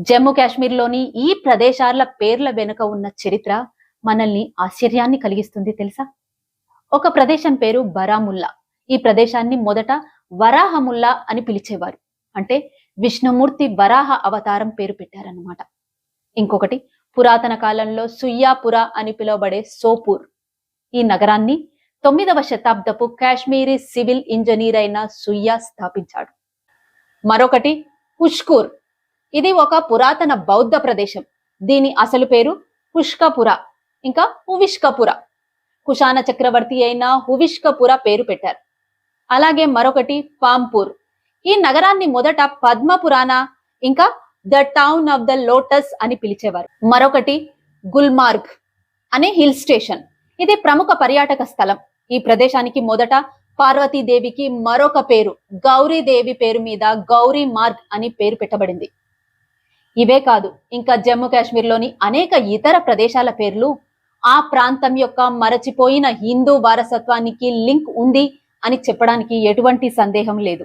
జమ్మూ కాశ్మీర్లోని ఈ ప్రదేశాల పేర్ల వెనుక ఉన్న చరిత్ర మనల్ని ఆశ్చర్యాన్ని కలిగిస్తుంది తెలుసా? ఒక ప్రదేశం పేరు బరాముల్లా. ఈ ప్రదేశాన్ని మొదట వరాహముల్లా అని పిలిచేవారు. అంటే విష్ణుమూర్తి వరాహ అవతారం పేరు పెట్టారన్నమాట. ఇంకొకటి పురాతన కాలంలో సుయ్యాపుర అని పిలువబడే సోపూర్. ఈ నగరాన్ని తొమ్మిదవ శతాబ్దపు కాశ్మీరీ సివిల్ ఇంజనీర్ అయిన సుయ్యా స్థాపించాడు. మరొకటి పుష్కూర్. ఇది ఒక పురాతన బౌద్ధ ప్రదేశం. దీని అసలు పేరు పుష్కపుర. ఇంకా హువిష్కపుర కుషాన చక్రవర్తి అయిన హువిష్కపుర పేరు పెట్టారు. అలాగే మరొకటి పాంపూర్. ఈ నగరాన్ని మొదట పద్మపురాణ ఇంకా the town of the lotus అని పిలిచేవారు. మరొకటి గుల్మార్గ్ అనే హిల్ స్టేషన్. ఇది ప్రముఖ పర్యాటక స్థలం. ఈ ప్రదేశానికి మొదట పార్వతీదేవికి మరొక పేరు గౌరీదేవి పేరు మీద గౌరీ మార్గ్ అని పేరు పెట్టబడింది. ఇవే కాదు ఇంకా జమ్మూ కాశ్మీర్లోని అనేక ఇతర ప్రదేశాల పేర్లు. ఆ ప్రాంతం యొక్క మరచిపోయిన హిందూ వారసత్వానికి లింక్ ఉంది అని చెప్పడానికి ఎటువంటి సందేహం లేదు.